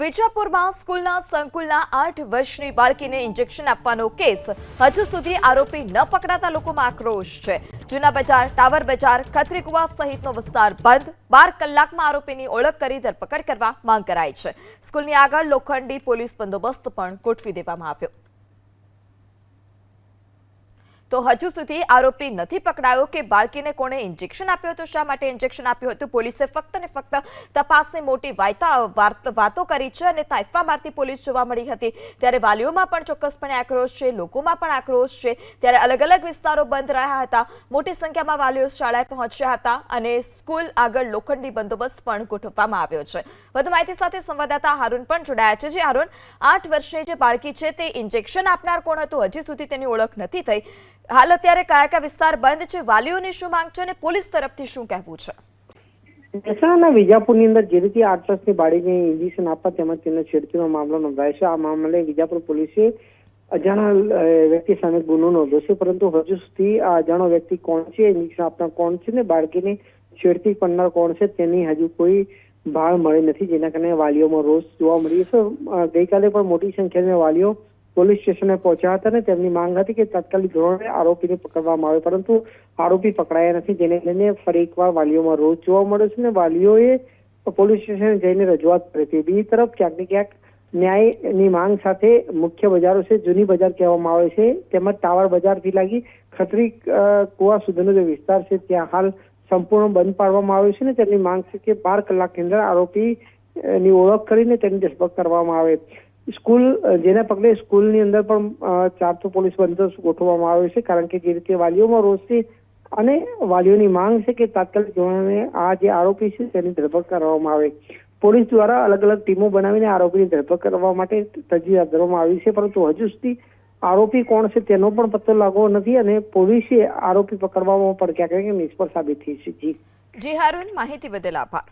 વિજાપુરમાં સ્કૂલના સંકુલના આઠ વર્ષની બાળકીને ઇન્જેક્શન આપવાનો કેસ. હજુ સુધી આરોપી ન પકડાતા લોકોમાં આક્રોશ છે. જૂના બજાર, ટાવર બજાર, ખત્રીકુવા સહિતનો વિસ્તાર બંધ. બાર કલાકમાં આરોપીની ઓળખ કરી ધરપકડ કરવા માંગ કરાઈ છે. સ્કૂલની આગળ લોખંડી પોલીસ બંદોબસ્ત પણ ગોઠવી દેવામાં આવ્યો. તો હજુ સુધી આરોપી નથી પકડાયો કે બાળકીને કોણે ઇન્જેક્શન આપ્યું હતું, શા માટે ઇન્જેક્શન આપ્યું હતું? પોલીસે ફક્ત ને ફક્ત તપાસની મોટી વાયતા વાતો કરી છે અને તાઇફા મારતી પોલીસ જોવા મળી હતી. ત્યારે વાલીઓમાં પણ ચોક્કસપણે આક્રોશ છે, લોકોમાં પણ આક્રોશ છે. ત્યારે અલગ અલગ વિસ્તારો બંધ રહ્યા હતા. મોટી સંખ્યામાં વાલીઓ શાળાએ પહોંચ્યા હતા અને સ્કૂલ આગળ લોખંડી બંદોબસ્ત પણ ગોઠવવામાં આવ્યો છે. વધુ માહિતી સાથે સંવાદદાતા હારૂન પણ જોડાયા છે. જે હારૂન, આઠ વર્ષની જે બાળકી છે, તે ઇન્જેક્શન આપનાર કોણ હતું? હજી સુધી તેની ઓળખ નથી થઈ. હાલ અત્યારે કયા કયા વિસ્તાર બંધ છે, વાલીઓની શું માંગ છે અને પોલીસ તરફથી શું કહેવું છે? મહેસાણાના વિજાપુરની અંદર જે રીતે આઠ વર્ષની બાળકીને ઇન્જેક્શન આપવા તેમજ તેને છેડતીનો મામલો નોંધાયો છે, આ મામલે વિજાપુર પોલીસે અજાણા વ્યક્તિ સામે ગુનો નોંધ્યો છે, પરંતુ હજુ સુધી આ અજાણો વ્યક્તિ કોણ છે, ઇન્જેક્શન આપનાર કોણ છે ને બાળકીને છેડતી કરનાર કોણ છે તેની હજુ કોઈ ભાળ મળી નથી, જેના કારણે વાલીઓમાં રોષ જોવા મળી છે. ગઈકાલે પણ મોટી સંખ્યામાં વાલીઓ પોલીસ સ્ટેશને પહોંચ્યા હતા અને તેમની માંગ હતી કે તાત્કાલિક ધોરણે આરોપીને પકડવામાં આવે. પરંતુ આરોપી પકડાયા નથી. જેને લઈને ફરી એકવાર વાલીઓમાં રોષ જોવા મળ્યો છે અને વાલીઓએ પોલીસ સ્ટેશને જઈને રજૂઆત કરી હતી. બીજી તરફ ક્યાંક ને ક્યાંક ન્યાયની માંગ સાથે મુખ્ય બજારો છે, જૂની બજાર કહેવામાં આવે છે, તેમજ ટાવર બજારથી લાગી ખત્રી કુવા સુધીનો જે વિસ્તાર છે, ત્યાં હાલ સંપૂર્ણ બંધ પાડવામાં આવ્યો છે ને તેમની માંગ છે કે બાર કલાકની અંદર આરોપી ની ઓળખ કરીને તેની ધરપકડ કરવામાં આવે. સ્કૂલ જેના પગલે સ્કૂલની અંદર પણ ચારસો પોલીસ બંદોબસ્ત ગોઠવવામાં આવ્યો છે. કારણ કે જે રીતે વાલીઓમાં રોષ છે અને વાલીઓની માંગ છે કે તાત્કાલિક ધોરણે આ જે આરોપી છે તેની ધરપકડ કરવામાં આવે. પોલીસ દ્વારા અલગ અલગ ટીમો બનાવીને આરોપીની ધરપકડ કરવા માટે તજવીજ હાથ આવી છે. પરંતુ હજુ સુધી આરોપી કોણ છે તેનો પણ પત્તો લાગવો નથી અને પોલીસે આરોપી પકડવામાં પણ ક્યાંક નિષ્ફળ સાબિત થઈ છે. જી. જી, હારુન, માહિતી બદલ આભાર.